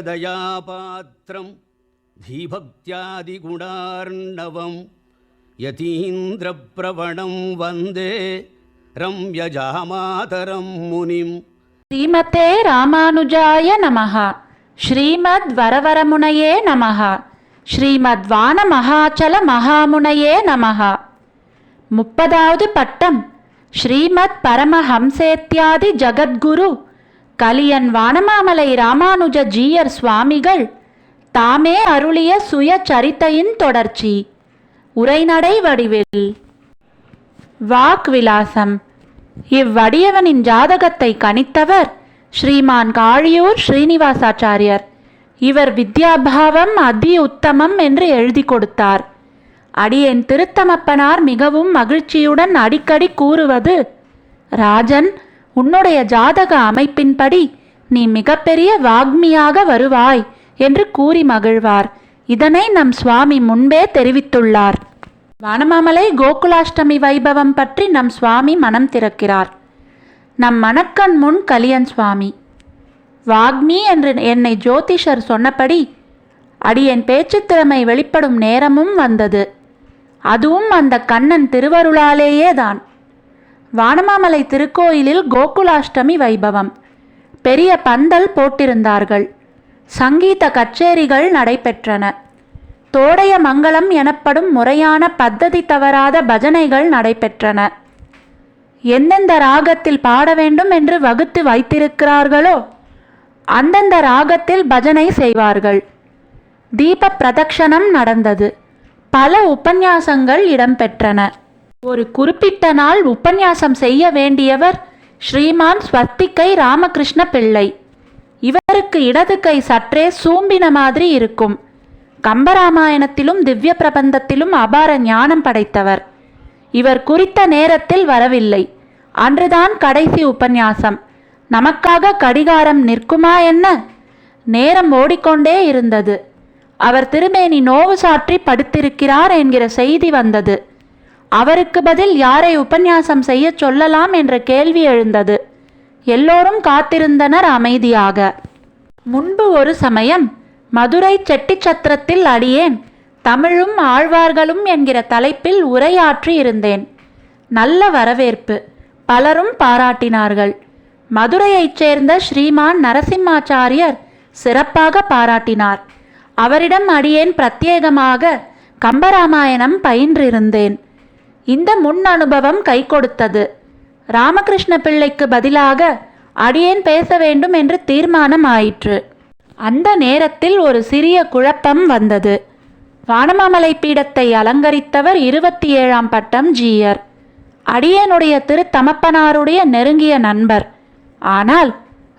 श्रीशैलेशदयापात्रं धीभक्त्यादिगुणार्णवं यतीन्द्रप्रवणं वन्दे रम्यजामातरं मुनिम् श्रीमते रामानुजाय नमः। ஸ்ரீமத் வரவரமுனையே நமஹ. ஸ்ரீமத் வான மகாச்சல மகாமுனையே நமஹ. முப்பதாவது பட்டம். ஸ்ரீமத் பரமஹம்சேத்யாதி ஜகத்குரு கலியன் வானமாமலை ராமானுஜ ஜீயர் சுவாமிகள் தாமே அருளிய சுய சரித்தையின் தொடர்ச்சி. உரைநடை வடிவில். வாக் விலாசம் இவ்வடியவனின் ஜாதகத்தை கணித்தவர் ஸ்ரீமான் காழியூர் ஸ்ரீனிவாசாச்சாரியர். இவர் வித்யாபாவம் அதி உத்தமம் என்று எழுதி கொடுத்தார். அடியேன் திருத்தமப்பனார் மிகவும் மகிழ்ச்சியுடன் அடிக்கடி கூறுவது ராஜன் உன்னுடைய ஜாதக அமைப்பின்படி நீ மிகப்பெரிய வாக்மியாக வருவாய் என்று கூறி மகிழ்வார். இதனை நம் சுவாமி முன்பே தெரிவித்துள்ளார். வனமாமலை கோகுலாஷ்டமி வைபவம் பற்றி நம் சுவாமி மனம் திறக்கிறார். நம் மணக்கண் முன் கலியன் சுவாமி. வாக்மி என்று என்னை ஜோதிஷர் சொன்னபடி அடியன் பேச்சுத் திறமை வெளிப்படும் நேரமும் வந்தது. அதுவும் அந்த கண்ணன் திருவருளாலேயே தான் வானமாமலை திருக்கோயிலில் கோகுலாஷ்டமி வைபவம். பெரிய பந்தல் போட்டிருந்தார்கள். சங்கீத கச்சேரிகள் நடைபெற்றன. தோடைய மங்களம் எனப்படும் முறையான பத்ததி தவறாத பஜனைகள் நடைபெற்றன. எந்தெந்த ராகத்தில் பாட வேண்டும் என்று வகுத்து வைத்திருக்கிறார்களோ அந்தந்த ராகத்தில் பஜனை செய்வார்கள். தீப பிரதக்ஷணம் நடந்தது. பல உபன்யாசங்கள் இடம்பெற்றன. ஒரு குறிப்பிட்ட நாள் உபன்யாசம் செய்ய வேண்டியவர் ஸ்ரீமான் ஸ்வஸ்திகை ராமகிருஷ்ண பிள்ளை. இவருக்கு இடது கை சற்றே சூம்பின மாதிரி இருக்கும். கம்பராமாயணத்திலும் திவ்ய பிரபந்தத்திலும் அபார ஞானம் படைத்தவர். இவர் குறித்த நேரத்தில் வரவில்லை. அன்றுதான் கடைசி உபன்யாசம். நமக்காக கடிகாரம் நிற்குமா என்ன? நேரம் ஓடிக்கொண்டே இருந்தது. அவர் திருமேனி நோவு சாற்றி படுத்திருக்கிறார் என்கிற செய்தி வந்தது. அவருக்கு பதில் யாரை உபன்யாசம் செய்யச் சொல்லலாம் என்ற கேள்வி எழுந்தது. எல்லோரும் காத்திருந்தனர் அமைதியாக. முன்பு ஒரு சமயம் மதுரை செட்டிச்சத்திரத்தில் அடியேன் தமிழும் ஆழ்வார்களும் என்கிற தலைப்பில் உரையாற்றி இருந்தேன். நல்ல வரவேற்பு. பலரும் பாராட்டினார்கள். மதுரையைச் சேர்ந்த ஸ்ரீமான் நரசிம்மாச்சாரியர் சிறப்பாக பாராட்டினார். அவரிடம் அடியேன் பிரத்யேகமாக கம்பராமாயணம் பயின்றிருந்தேன். இந்த முன் அனுபவம் கை கொடுத்தது ராமகிருஷ்ண பிள்ளைக்கு பதிலாக அடியேன் பேச வேண்டும் என்று தீர்மானம் ஆயிற்று அந்த நேரத்தில் ஒரு சிறிய குழப்பம் வந்தது. வானமாமலை பீடத்தை அலங்கரித்தவர் இருபத்தி ஏழாம் பட்டம் ஜீயர். அடியனுடைய திருத்தமப்பனாருடைய நெருங்கிய நண்பர். ஆனால்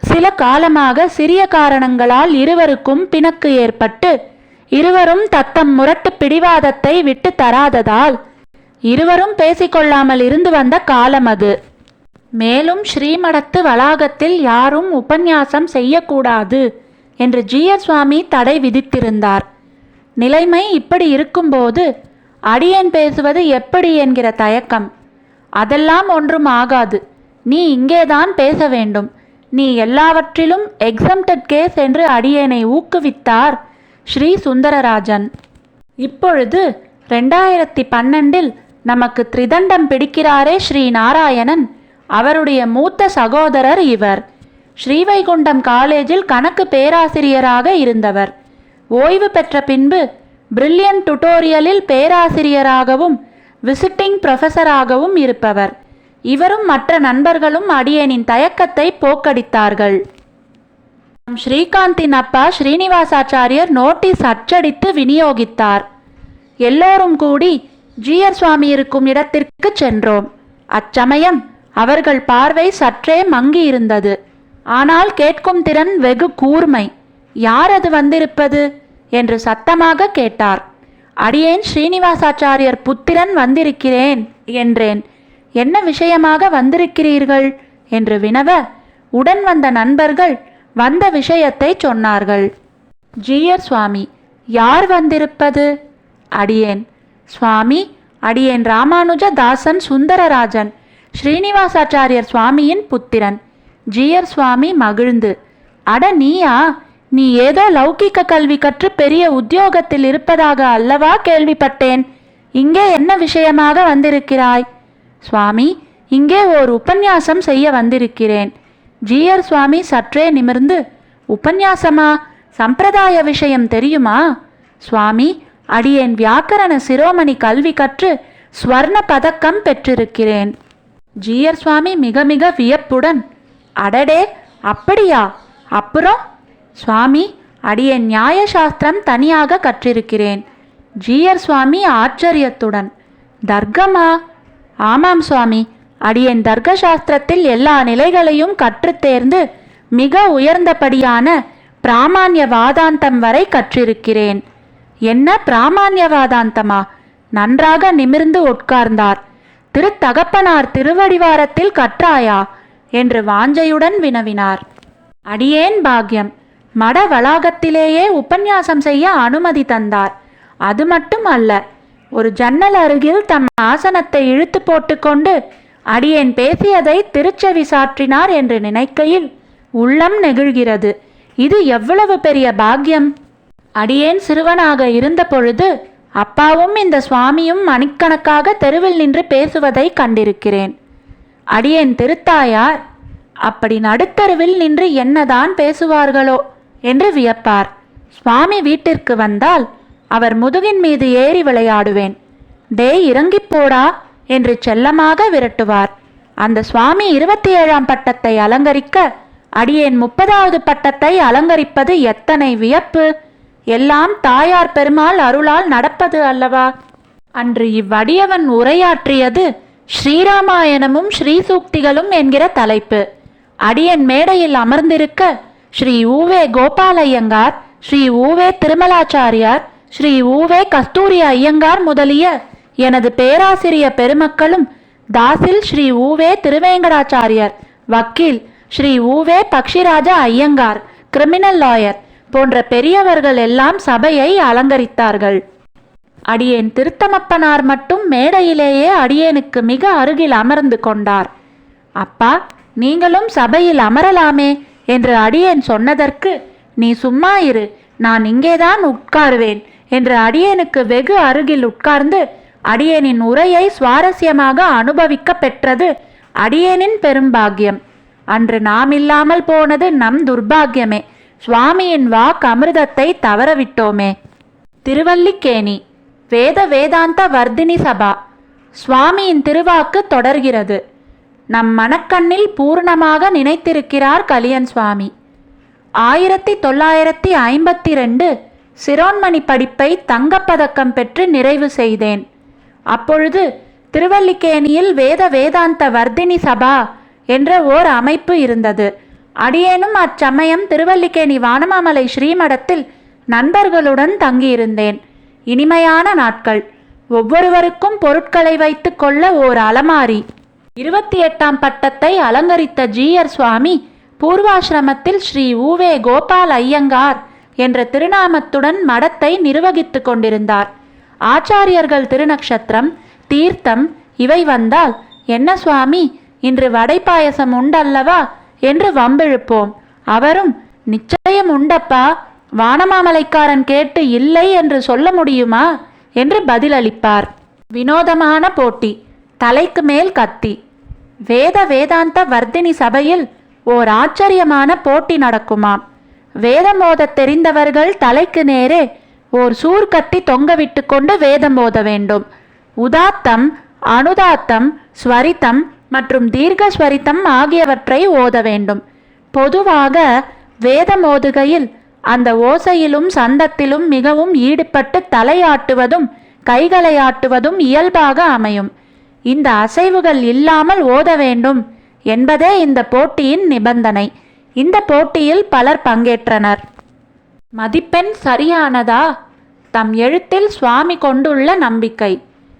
சில காலமாக சிறிய காரணங்களால் இருவருக்கும் பிணக்கு ஏற்பட்டு இருவரும் தத்தம் முரட்டு பிடிவாதத்தை விட்டு தராததால் இருவரும் பேசிக்கொள்ளாமல் இருந்து வந்த காலம் அது. மேலும் ஸ்ரீமடத்து வளாகத்தில் யாரும் உபன்யாசம் செய்யக்கூடாது என்று ஜீயர் சுவாமி தடை விதித்திருந்தார். நிலைமை இப்படி இருக்கும்போது அடியேன் பேசுவது எப்படி என்கிற தயக்கம். அதெல்லாம் ஒன்றும் ஆகாது. நீ இங்கேதான் பேச வேண்டும். நீ எல்லாவற்றிலும் எக்ஸம்டட் கேஸ் என்று அடியேனை ஊக்குவித்தார் ஸ்ரீ சுந்தரராஜன். இப்பொழுது ரெண்டாயிரத்தி பன்னெண்டில் நமக்கு திரிதண்டம் பிடிக்கிறாரே ஸ்ரீ நாராயணன். அவருடைய மூத்த சகோதரர் இவர். ஸ்ரீவைகுண்டம் காலேஜில் கணக்கு பேராசிரியராக இருந்தவர். ஓய்வு பெற்ற பின்பு பிரில்லியன் டுட்டோரியலில் பேராசிரியராகவும் விசிட்டிங் ப்ரொஃபஸராகவும் இருப்பவர். இவரும் மற்ற நண்பர்களும் அடியேனின் தயக்கத்தை போக்கடித்தார்கள். ஸ்ரீகாந்தின் அப்பா ஸ்ரீனிவாசாச்சாரியர் நோட்டீஸ் அச்சடித்து விநியோகித்தார். எல்லோரும் கூடி ஜீயர் சுவாமி இருக்கும் இடத்திற்கு சென்றோம். அச்சமயம் அவர்கள் பார்வை சற்றே மங்கி இருந்தது ஆனால் கேட்கும் திறன் வெகு கூர்மை. யார் அது வந்திருப்பது? என்று சத்தமாக கேட்டார். அடியேன் ஸ்ரீனிவாசாச்சாரியர் புத்திரன் வந்திருக்கிறேன் என்றேன். என்ன விஷயமாக வந்திருக்கிறீர்கள்? என்று வினவ உடன் வந்த நண்பர்கள் வந்த விஷயத்தை சொன்னார்கள். ஜீயர் சுவாமி யார் வந்திருப்பது? அடியேன். சுவாமி அடியேன் ராமானுஜ தாசன் சுந்தரராஜன் ஸ்ரீனிவாசாச்சாரியர் சுவாமியின் புத்திரன். ஜீயர் சுவாமி மகிழ்ந்து அட நீயா? நீ ஏதோ லௌகிக்க கல்வி கற்று பெரிய உத்தியோகத்தில் இருப்பதாக அல்லவா கேள்விப்பட்டேன். இங்கே என்ன விஷயமாக வந்திருக்கிறாய்? சுவாமி இங்கே ஓர் உபன்யாசம் செய்ய வந்திருக்கிறேன். ஜீயர் சுவாமி சற்றே நிமிர்ந்து உபன்யாசமா? சம்பிரதாய விஷயம் தெரியுமா? சுவாமி அடியேன் வியாக்கரண சிரோமணி கல்வி கற்று ஸ்வர்ண பதக்கம் பெற்றிருக்கிறேன். ஜீயர் சுவாமி மிக மிக வியப்புடன் அடடே அப்படியா? அப்புறம்? சுவாமி அடியேன் நியாய சாஸ்திரம் தனியாக கற்றிருக்கிறேன். ஜீயர் சுவாமி ஆச்சரியத்துடன் தர்க்கமா? ஆமாம் சுவாமி அடியேன் தர்க்க சாஸ்திரத்தில் எல்லா நிலைகளையும் கற்றுத்தேர்ந்து மிக உயர்ந்தபடியான பிராமான்ய வாதாந்தம் வரை கற்றிருக்கிறேன். என்ன பிராமான்ய வாதாந்தமா நன்றாக நிமிர்ந்து உட்கார்ந்தார். திருத்தகப்பனார் திருவடிவாரத்தில் கற்றாயா? என்று வாஞ்சையுடன் வினவினார். அடியேன் பாக்யம் மட வளாகத்திலேயே உபன்யாசம் செய்ய அனுமதி தந்தார். அது மட்டும் அல்ல ஒரு ஜன்னல் அருகில் தம் ஆசனத்தை இழுத்து போட்டுக்கொண்டு அடியேன் பேசியதை திருச்செவி சாற்றினார் என்று நினைக்கையில் உள்ளம் நெகிழ்கிறது. இது எவ்வளவு பெரிய பாக்கியம்? அடியேன் சிறுவனாக இருந்த பொழுது அப்பாவும் இந்த சுவாமியும் மணிக்கணக்காக தெருவில் நின்று பேசுவதை கண்டிருக்கிறேன். அடியேன் திருத்தாயார் அப்படி நடுத்தருவில் நின்று என்னதான் பேசுவார்களோ? என்று வியப்பார். சுவாமி வீட்டிற்கு வந்தால் அவர் முதுகின் மீது ஏறி விளையாடுவேன். டேய் இறங்கிப் போடா என்று செல்லமாக விரட்டுவார். அந்த சுவாமி இருபத்தி ஏழாம் பட்டத்தை அலங்கரிக்க அடியேன் முப்பதாவது பட்டத்தை அலங்கரிப்பது எத்தனை வியப்பு! எல்லாம் தாயார் பெருமாள் அருளால் நடப்பது அல்லவா? அன்று இவ்வடியவன் உரையாற்றியது ஸ்ரீராமாயணமும் ஸ்ரீசூக்திகளும் என்கிற தலைப்பு. அடியன் மேடையில் அமர்ந்திருக்க ஸ்ரீ ஊவே கோபாலையங்கார் ஸ்ரீ ஊவே திருமலாச்சாரியார் ஸ்ரீ ஊவே கஸ்தூரி ஐயங்கார் முதலிய எனது பேராசிரிய பெருமக்களும் தாசில் ஸ்ரீ ஊவே திருவேங்கடாச்சாரியார் வக்கீல் ஸ்ரீ ஊவே பக்ஷிராஜ ஐயங்கார் கிரிமினல் லாயர் போன்ற பெரியவர்கள் எல்லாம் சபையை அலங்கரித்தார்கள். அடியேன் திருத்தமப்பனார் மட்டும் மேடையிலேயே அடியேனுக்கு மிக அருகில் அமர்ந்து கொண்டார். அப்பா நீங்களும் சபையில் அமரலாமே. என்று அடியேன் சொன்னதற்கு நீ சும்மா இரு நான் இங்கேதான் உட்காருவேன் என்று அடியேனுக்கு வெகு அருகில் உட்கார்ந்து அடியேனின் உரையை சுவாரஸ்யமாக அனுபவிக்க பெற்றது அடியேனின் பெரும்பாக்கியம் அன்று நாம் இல்லாமல் போனது நம் துர்பாக்கியமே சுவாமியின் வாக் அமிர்தத்தை தவறவிட்டோமே. திருவல்லிக்கேணி வேத வேதாந்த வர்தினி சபா. சுவாமியின் திருவாக்கு தொடர்கிறது. நம் மனக்கண்ணில் பூர்ணமாக நினைத்திருக்கிறார் கலியன் சுவாமி. ஆயிரத்தி தொள்ளாயிரத்தி ஐம்பத்தி ரெண்டு சிரோன்மணி படிப்பை தங்கப்பதக்கம் பெற்று நிறைவு செய்தேன். அப்பொழுது திருவல்லிக்கேணியில் வேத வேதாந்த வர்தினி சபா என்ற ஓர் அமைப்பு இருந்தது. அடியேனும் அச்சமயம் திருவல்லிக்கேணி வானமாமலை ஸ்ரீமடத்தில் நண்பர்களுடன் தங்கியிருந்தேன். இனிமையான நாட்கள். ஒவ்வொருவருக்கும் பொருட்களை வைத்துக்கொள்ள ஓர் அலமாரி. இருபத்தி எட்டாம் பட்டத்தை அலங்கரித்த ஜீயர் சுவாமி பூர்வாசிரமத்தில் ஸ்ரீ ஊவே கோபால் ஐயங்கார் என்ற திருநாமத்துடன் மடத்தை நிர்வகித்து கொண்டிருந்தார். ஆச்சாரியர்கள் திருநக்ஷத்திரம் தீர்த்தம் இவை வந்தால் என்ன சுவாமி இன்று வடை பாயசம் உண்டல்லவா என்று வம்பிழுப்போம். அவரும் நிச்சயம் உண்டப்பா வானமாமலைக்காரன் கேட்டு இல்லை என்று சொல்ல முடியுமா என்று பதிலளிப்பார். வினோதமான போட்டி. தலைக்கு மேல் கத்தி. வேத வேதாந்த வர்த்தினி சபையில் ஓர் ஆச்சரியமான போட்டி நடக்குமாம். வேதம் ஓத தெரிந்தவர்கள் தலைக்கு நேரே ஓர் சூர் கட்டி தொங்கவிட்டு கொண்டு வேதம் ஓத வேண்டும். உதாத்தம் அனுதாத்தம் ஸ்வரித்தம் மற்றும் தீர்க்க ஸ்வரித்தம் ஆகியவற்றை ஓத வேண்டும். பொதுவாக வேதம் ஓதுகையில் அந்த ஓசையிலும் சந்தத்திலும் மிகவும் ஈடுபட்டு தலையாட்டுவதும் கைகளை ஆட்டுவதும் இயல்பாக அமையும். இந்த அசைவுகள் இல்லாமல் ஓத வேண்டும் என்பதே இந்த போட்டியின் நிபந்தனை. இந்த போட்டியில் பலர் பங்கேற்றனர். மதிப்பெண் சரியானதா? தம் எழுத்தில் சுவாமி கொண்டுள்ள நம்பிக்கை.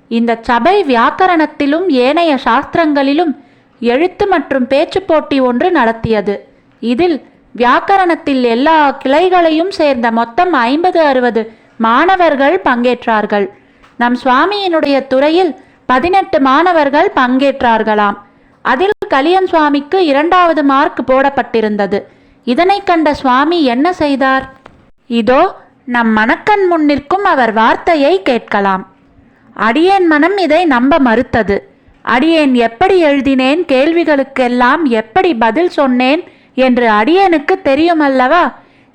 இந்த சபை வியாக்கரணத்திலும் ஏனைய சாஸ்திரங்களிலும் எழுத்து மற்றும் பேச்சு போட்டி ஒன்று நடத்தியது. இதில் வியாக்கரணத்தில் எல்லா கிளைகளையும் சேர்ந்த மொத்தம் ஐம்பது அறுபது மாணவர்கள் பங்கேற்றார்கள். நம் சுவாமியினுடைய துறையில் பதினெட்டு மாணவர்கள் பங்கேற்றார்களாம். அதில் கலியன் சுவாமிக்கு இரண்டாவது மார்க் போடப்பட்டிருந்தது. இதனை கண்ட சுவாமி என்ன செய்தார்? இதோ நம் மணக்கண் முன்னிற்கும் அவர் வார்த்தையை கேட்கலாம். அடியேன் மனம் இதை நம்ப மறுத்தது. அடியேன் எப்படி எழுதினேன்? கேள்விகளுக்கெல்லாம் எப்படி பதில் சொன்னேன்? என்று அடியேனுக்கு தெரியுமல்லவா?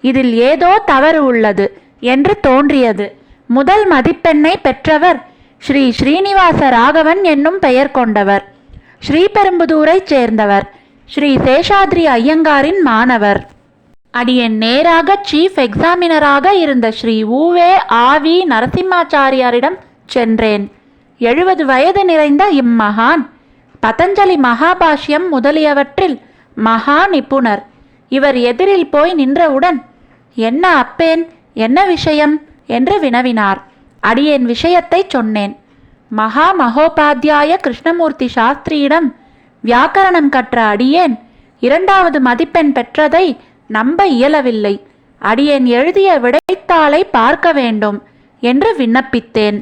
இதில் ஏதோ தவறு உள்ளது என்று தோன்றியது. முதல் மதிப்பெண்ணை பெற்றவர் ஸ்ரீ ஸ்ரீனிவாச ராகவன் என்னும் பெயர் கொண்டவர். ஸ்ரீபெரும்புதூரைச் சேர்ந்தவர். ஸ்ரீ சேஷாத்ரி ஐயங்காரின் மாணவர். அடியன் நேராக சீஃப் எக்ஸாமினராக இருந்த ஸ்ரீ ஊவே ஆவி நரசிம்மாச்சாரியாரிடம் சென்றேன். எழுபது வயது நிறைந்த இம்மகான். பதஞ்சலி மகாபாஷ்யம் முதலியவற்றில் மகா நிபுணர். இவர் எதிரில் போய் நின்றவுடன் என்ன அப்பேன்? என்ன விஷயம்? என்று வினவினார். அடியேன் விஷயத்தை சொன்னேன். மகா மகோபாத்தியாய கிருஷ்ணமூர்த்தி சாஸ்திரியிடம் வியாக்கரணம் கற்ற அடியேன் இரண்டாவது மதிப்பெண் பெற்றதை நம்ப இயலவில்லை. அடியேன் எழுதிய விடைத்தாளை பார்க்க வேண்டும் என்று விண்ணப்பித்தேன்.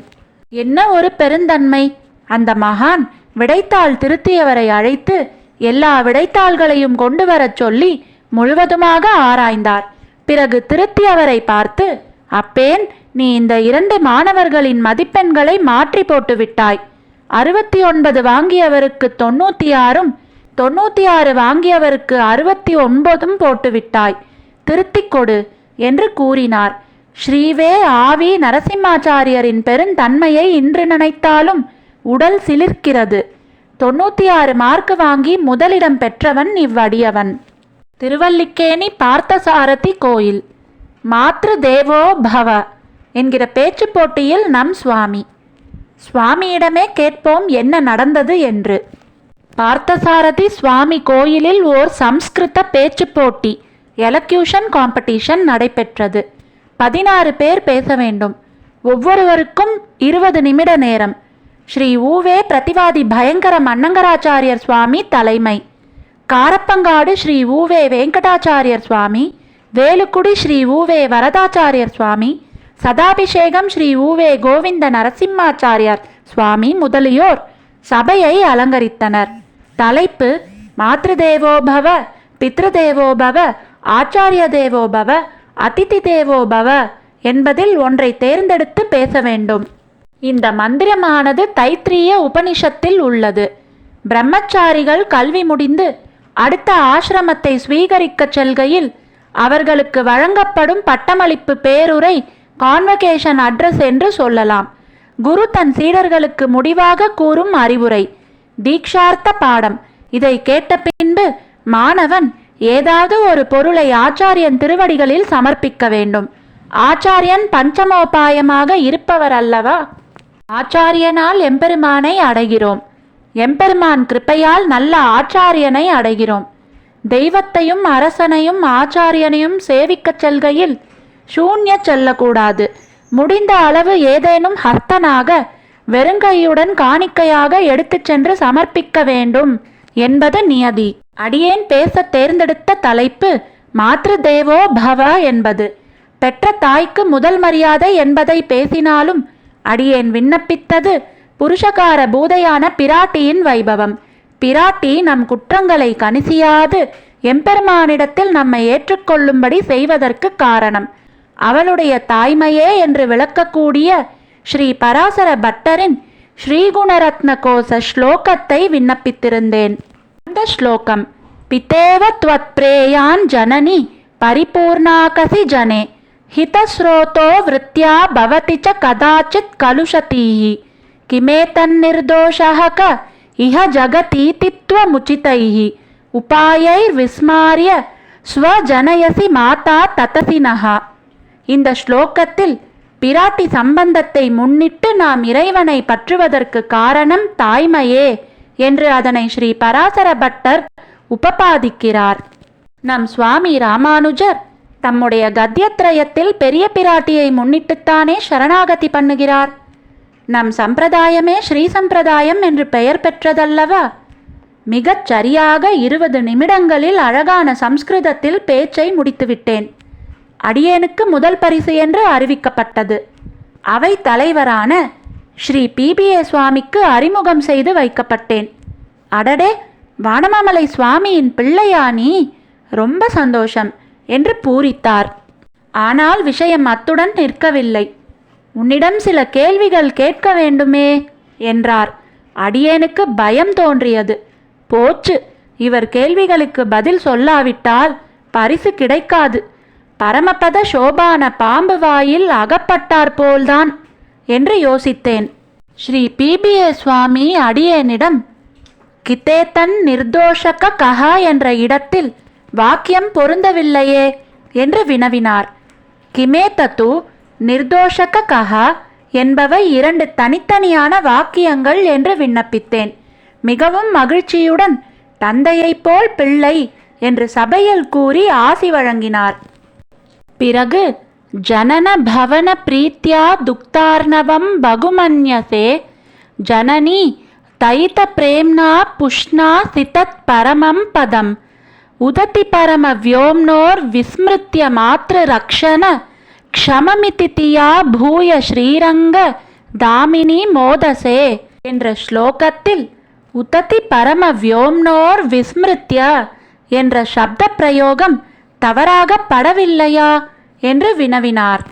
என்ன ஒரு பெருந்தன்மை! அந்த மகான் விடைத்தாள் திருத்தியவரை அழைத்து எல்லா விடைத்தாள்களையும் கொண்டு வரச் சொல்லி முழுவதுமாக ஆராய்ந்தார். பிறகு திருத்தியவரை பார்த்து அப்பேன் நீ இந்த இரண்டு மாணவர்களின் மதிப்பெண்களை மாற்றி போட்டுவிட்டாய். அறுபத்தி ஒன்பது வாங்கியவருக்கு தொண்ணூற்றி ஆறும் தொண்ணூற்றி ஆறு வாங்கியவருக்கு அறுபத்தி ஒன்பதும் போட்டுவிட்டாய். திருத்திக் கொடு என்று கூறினார். ஸ்ரீவே ஆவி நரசிம்மாச்சாரியரின் பெருந்தன்மையை இன்று நினைத்தாலும் உடல் சிலிர்க்கிறது. தொண்ணூற்றி ஆறு மார்க் வாங்கி முதலிடம் பெற்றவன் இவ்வடியவன். திருவல்லிக்கேணி பார்த்தசாரதி கோயில். மாத்ரு தேவோ பவ. என்கிற பேச்சு போட்டியில் நம் சுவாமி. சுவாமியிடமே கேட்போம் என்ன நடந்தது என்று. பார்த்தசாரதி சுவாமி கோயிலில் ஓர் சம்ஸ்கிருத பேச்சு போட்டி எலக்யூஷன் காம்படிஷன் நடைபெற்றது. பதினாறு பேர் பேச வேண்டும். ஒவ்வொருவருக்கும் இருபது நிமிட நேரம். ஸ்ரீ ஊவே பிரதிவாதி பயங்கர மன்னங்கராச்சாரியர் சுவாமி தலைமை. காரப்பங்காடு ஸ்ரீ ஊவே வெங்கடாச்சாரியர் சுவாமி வேலுக்குடி ஸ்ரீ ஊவே வரதாச்சாரியர் சுவாமி சதாபிஷேகம் ஸ்ரீ ஊவே கோவிந்த நரசிம்மாச்சாரியார் சுவாமி முதலியோர் சபையை அலங்கரித்தனர். தலைப்பு மாத்ருதேவோபவ பித்ருதேவோபவ ஆச்சாரிய தேவோபவ அதிதி தேவோபவ என்பதில் ஒன்றை தேர்ந்தெடுத்து பேச வேண்டும். இந்த மந்திரமானது தைத்திரிய உபனிஷத்தில் உள்ளது. பிரம்மச்சாரிகள் கல்வி முடிந்து அடுத்த ஆசிரமத்தை ஸ்வீகரிக்கச் செல்கையில் அவர்களுக்கு வழங்கப்படும் பட்டமளிப்பு பேருரை கான்வகேஷன் அட்ரஸ் என்று சொல்லலாம். குரு தன் சீடர்களுக்கு முடிவாக கூறும் அறிவுரை. தீக்ஷார்த்த பாடம். இதை கேட்ட பின்பு மாணவன் ஏதாவது ஒரு பொருளை ஆச்சாரியன் திருவடிகளில் சமர்ப்பிக்க வேண்டும். ஆச்சாரியன் பஞ்சமோபாயமாக இருப்பவர் அல்லவா? ஆச்சாரியனால் எம்பெருமானை அடைகிறோம். எம்பெருமான் கிருப்பையால் நல்ல ஆச்சாரியனை அடைகிறோம். தெய்வத்தையும் அரசனையும் ஆச்சாரியனையும் சேவிக்கச் செல்கையில் சூன்ய செல்லக்கூடாது. முடிந்த அளவு ஏதேனும் ஹஸ்தனாக வெறுங்கையுடன் காணிக்கையாக எடுத்துச் சென்று சமர்ப்பிக்க வேண்டும் என்பது நியதி. அடியேன் பேச தேர்ந்தெடுத்த தலைப்பு மாத்ரு தேவோ பவ என்பது. பெற்ற தாய்க்கு முதல் மரியாதை என்பதை பேசினாலும் அடியேன் விண்ணப்பித்தது புருஷகார பூதையான பிராட்டியின் வைபவம். பிராட்டி நம் குற்றங்களை கணிசியாது எம்பெருமானிடத்தில் நம்மை ஏற்றுக்கொள்ளும்படி செய்வதற்கு காரணம். அவளுடைய தாய்மையே என்று விளக்கக்கூடிய ஸ்ரீ பராசர பட்டரின் ஸ்ரீகுணரத்ன கோச ஸ்லோகத்தை விண்ணப்பித்திருந்தேன். அந்த ஸ்லோகம் பிதேவ த்வத்ப்ரேயான் ஜனனி பரிபூர்ணாகசி ஜனே ஹிதஸ்ரோதோ விருத்தியா பவதி ச கதாச்சித் கலுஷதீஹி கிமேதன்னிர்தோஷः க இஹ ஜகதீதித்வமுச்சிதைः உபாயைர்விஸ்மாரிய ஸ்வஜனயசி மாதா ததசினஹா இந்த ஸ்லோகத்தில் பிராட்டி சம்பந்தத்தை முன்னிட்டு நாம் இறைவனை பற்றுவதற்கு காரணம் தாய்மையே என்று அதனை ஸ்ரீ பராசர பட்டர் உபபாதிக்கிறார். நம் சுவாமி ராமானுஜர் தம்முடைய கத்தியத்ரயத்தில் பெரிய பிராட்டியை முன்னிட்டுத்தானே சரணாகதி பண்ணுகிறார். நம் சம்பிரதாயமே ஸ்ரீ சம்பிரதாயம் என்று பெயர் பெற்றதல்லவா? மிகச் சரியாக இருபது நிமிடங்களில் அழகான சம்ஸ்கிருதத்தில் பேச்சை முடித்துவிட்டேன். அடியேனுக்கு முதல் பரிசு என்று அறிவிக்கப்பட்டது. அவை தலைவரான ஸ்ரீ பிபிஏ சுவாமிக்கு அறிமுகம் செய்து வைக்கப்பட்டேன். அடடே வானமாமலை சுவாமியின் பிள்ளையா நீ? ரொம்ப சந்தோஷம் என்று பூரித்தார். ஆனால் விஷயம் அத்துடன் நிற்கவில்லை. உன்னிடம் சில கேள்விகள் கேட்க வேண்டுமே என்றார். அடியேனுக்கு பயம் தோன்றியது. போச்சு இவர் கேள்விகளுக்கு பதில் சொல்லாவிட்டால் பரிசு கிடைக்காது. பரமபத சோபான பாம்பு வாயில் அகப்பட்டார் போல்தான் என்று யோசித்தேன். ஸ்ரீ பிபிஏ சுவாமி அடியேனிடம் கித்தேத்தன் நிர்தோஷக கஹா என்ற இடத்தில் வாக்கியம் பொருந்தவில்லையே என்று வினவினார். கிமே தத்து நிர்தோஷக கஹா என்பவை இரண்டு தனித்தனியான வாக்கியங்கள் என்று விண்ணப்பித்தேன். மிகவும் மகிழ்ச்சியுடன் தந்தையைப் போல் பிள்ளை என்று சபையில் கூறி ஆசி வழங்கினார். பிறகு ஜனன பவன பிரீத்யா துக்தார்ணவம் பகுமன்யசே ஜனனி தைத்த பிரேம்னா புஷ்ணா சிதத் பரமம் பதம் உததி பரம வியோம்னோர் விஸ்மிருத்திய மாத்திர ரக்ஷண க்ஷமமிதித்தியா பூய ஸ்ரீரங்க தாமினி மோதசே என்ற ஸ்லோகத்தில் உததி பரம வியோம்னோர் விஸ்மிருத்ய என்ற சப்த பிரயோகம் தவறாக படவில்லையா என்று வினவினார்.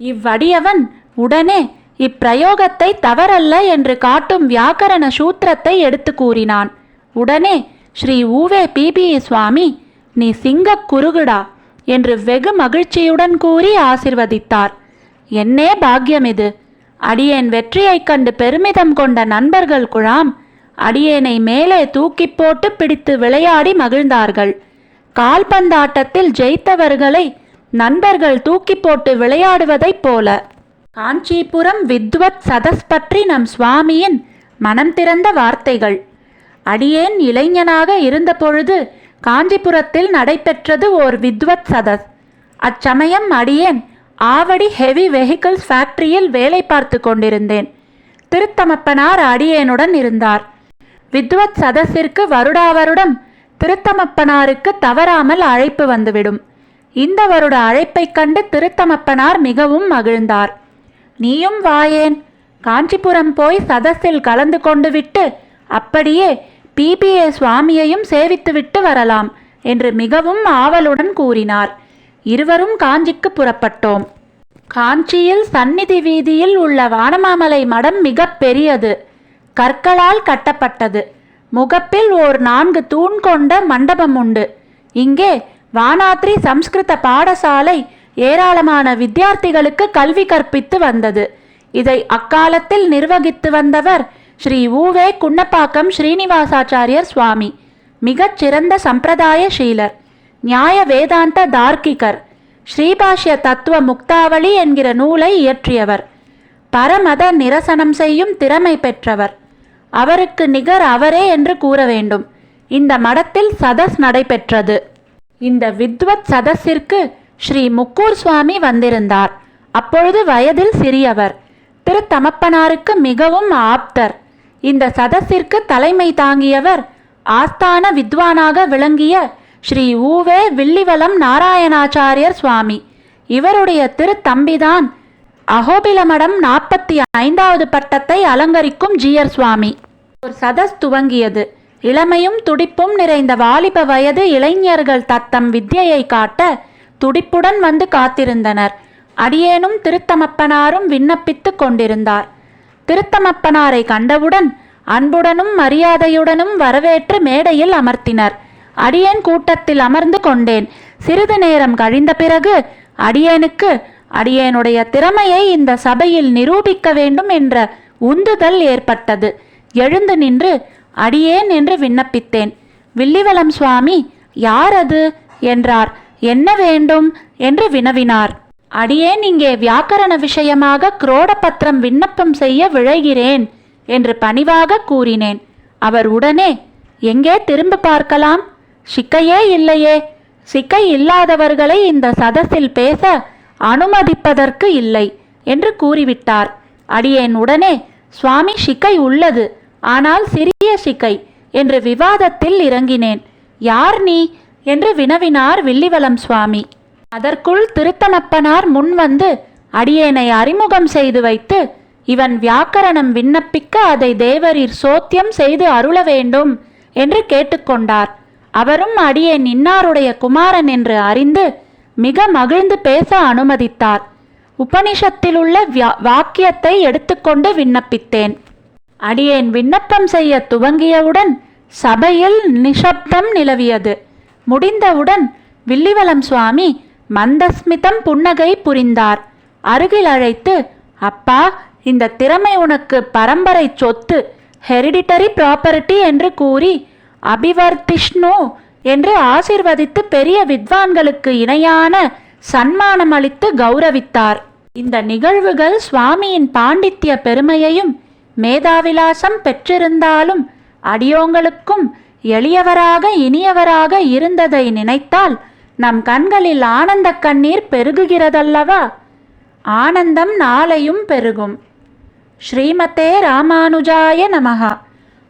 இவ்வடியவன் உடனே இப்பிரயோகத்தை தவறல்ல என்று காட்டும் வியாக்கரண சூத்திரத்தை எடுத்து கூறினான். உடனே ஸ்ரீ ஊவே பிபி சுவாமி நீ சிங்கக் குருகுடா என்று வெகு மகிழ்ச்சியுடன் கூறி ஆசிர்வதித்தார். என்னே பாக்கியம் இது! அடியேன் வெற்றியைக் கண்டு பெருமிதம் கொண்ட நண்பர்கள் குழாம் அடியேனை மேலே தூக்கிப் போட்டு பிடித்து விளையாடி மகிழ்ந்தார்கள். கால்பந்தாட்டத்தில் ஜெயித்தவர்களை நண்பர்கள் தூக்கி போட்டு விளையாடுவதைப் போல. காஞ்சிபுரம் வித்வத் சதஸ் பற்றி நம் சுவாமியின் மனம் திறந்த வார்த்தைகள். அடியேன் இளைஞனாக இருந்தபொழுது காஞ்சிபுரத்தில் நடைபெற்றது ஓர் வித்வத் சதஸ். அச்சமயம் அடியேன் ஆவடி ஹெவி வெஹிக்கிள்ஸ் ஃபேக்டரியில் வேலை பார்த்து கொண்டிருந்தேன். திருத்தமப்பனார் அடியேனுடன் இருந்தார். வித்வத் சதஸிற்கு வருடா வருடம் திருத்தமப்பனாருக்கு தவறாமல் அழைப்பு வந்துவிடும். இந்த வருட அழைப்பைக் கண்டு திருத்தமப்பனார் மிகவும் மகிழ்ந்தார். நீயும் வாயேன். காஞ்சிபுரம் போய் சதஸில் கலந்து கொண்டு விட்டு அப்படியே பிபிஏ சுவாமியையும் சேவித்துவிட்டு வரலாம் என்று மிகவும் ஆவலுடன் கூறினார். இருவரும் காஞ்சிக்கு புறப்பட்டோம். காஞ்சியில் சந்நிதி வீதியில் உள்ள வானமாமலை மடம் மிக பெரியது. கற்களால் கட்டப்பட்டது. முகப்பில் ஓர் நான்கு தூண் கொண்ட மண்டபம் உண்டு. இங்கே வானாத்ரி சம்ஸ்கிருத பாடசாலை ஏராளமான வித்தியார்த்திகளுக்கு கல்வி கற்பித்து வந்தது. இதை அக்காலத்தில் நிர்வகித்து வந்தவர் ஸ்ரீ ஊவே குன்னப்பாக்கம் ஸ்ரீனிவாசாச்சாரியர் சுவாமி. மிகச் சிறந்த சம்பிரதாய ஷீலர் நியாய வேதாந்த தார்க்கிகர் ஸ்ரீபாஷ்ய தத்துவ முக்தாவளி என்கிற நூலை இயற்றியவர். பரமத நிரசனம் செய்யும் திறமை பெற்றவர். அவருக்கு நிகர் அவரே என்று கூற வேண்டும். இந்த மடத்தில் சதஸ் நடைபெற்றது. இந்த வித்வத் சதஸிற்கு ஸ்ரீ முக்கூர் சுவாமி வந்திருந்தார். அப்பொழுது வயதில் சிறியவர். திருத்தமப்பனாருக்கு மிகவும் ஆப்தர். இந்த சதஸிற்கு தலைமை தாங்கியவர் ஆஸ்தான வித்வானாக விளங்கிய ஸ்ரீ ஊவே வில்லிவலம் நாராயணாச்சாரியர் சுவாமி. இவருடைய திருத்தம்பிதான் அகோபிலமடம் நாற்பத்தி ஐந்தாவது பட்டத்தை அலங்கரிக்கும் ஜியர் சுவாமி. ஒரு சதஸ் துவங்கியது. இளமையும் துடிப்பும் நிறைந்த வாலிப வயது இளைஞர்கள் தத்தம் வித்யையை காட்ட துடிப்புடன் வந்து காத்திருந்தனர். அடியேனும் திருத்தமப்பனாரும் விண்ணப்பித்துக் கொண்டிருந்தார். திருத்தமப்பனாரை கண்டவுடன் அன்புடனும் மரியாதையுடனும் வரவேற்று மேடையில் அமர்த்தினர். அடியேன் கூட்டத்தில் அமர்ந்து கொண்டேன். சிறிது நேரம் கழிந்த பிறகு அடியேனுக்கு அடியேனுடைய திறமையை இந்த சபையில் நிரூபிக்க வேண்டும் என்ற உந்துதல் ஏற்பட்டது. எழுந்து நின்று அடியேன் என்று விண்ணப்பித்தேன். வில்லிவலம் சுவாமி யார் அது என்றார். என்ன வேண்டும்? என்று வினவினார். அடியேன் இங்கே வியாக்கரண விஷயமாக குரோடபத்திரம் விண்ணப்பம் செய்ய விழைகிறேன் என்று பணிவாக கூறினேன். அவர் உடனே எங்கே திரும்ப பார்க்கலாம்? சிக்கையே இல்லையே. சிக்கை இல்லாதவர்களை இந்த சதஸில் பேச அனுமதிப்பதற்கு இல்லை என்று கூறிவிட்டார். அடியேன் உடனே சுவாமி சிக்கை உள்ளது. ஆனால் சிறிய சிக்கை என்று விவாதத்தில் இறங்கினேன். யார் நீ? என்று வினவினார் வில்லிவலம் சுவாமி. அதற்குள் திருத்தமப்பனார் முன்வந்து அடியேனை அறிமுகம் செய்து வைத்து இவன் வியாக்கரணம் விண்ணப்பிக்க அதை தேவரீர் சோத்தியம் செய்து அருள வேண்டும் என்று கேட்டுக்கொண்டார். அவரும் அடியேன் இன்னாருடைய குமாரன் என்று அறிந்து மிக மகிழ்ந்து பேச அனுமதித்தார். உபனிஷத்திலுள்ள வியா- வாக்கியத்தை எடுத்துக்கொண்டு விண்ணப்பித்தேன். அடியேன் விண்ணப்பம் செய்ய துவங்கியவுடன் சபையில் நிசப்தம் நிலவியது. முடிந்தவுடன் வில்லிவலம் சுவாமி மந்தஸ்மிதம் புன்னகை புரிந்தார். அருகில் அழைத்து அப்பா இந்த திறமை உனக்கு பரம்பரை சொத்து ஹெரிடிட்டரி ப்ராப்பர்ட்டி என்று கூறி அபிவர்த்திஷ்ணு என்று ஆசிர்வதித்து பெரிய வித்வான்களுக்கு இணையான சன்மானம் அளித்து கௌரவித்தார். இந்த நிகழ்வுகள் சுவாமியின் பாண்டித்ய பெருமையையும் மேதாவிலாசம் பெற்றிருந்தாலும் அடியோங்களுக்கும் எளியவராக இனியவராக இருந்ததை நினைத்தால் நம் கண்களில் ஆனந்த கண்ணீர் பெருகுகிறதல்லவா? ஆனந்தம் நாளையும் பெருகும். ஸ்ரீமதே ராமானுஜாய நமகா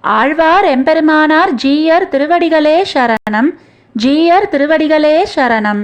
ஆழ்வார் எம்பெருமானார் ஜீயர் திருவடிகளே சரணம். ஜீயர் திருவடிகளே சரணம்.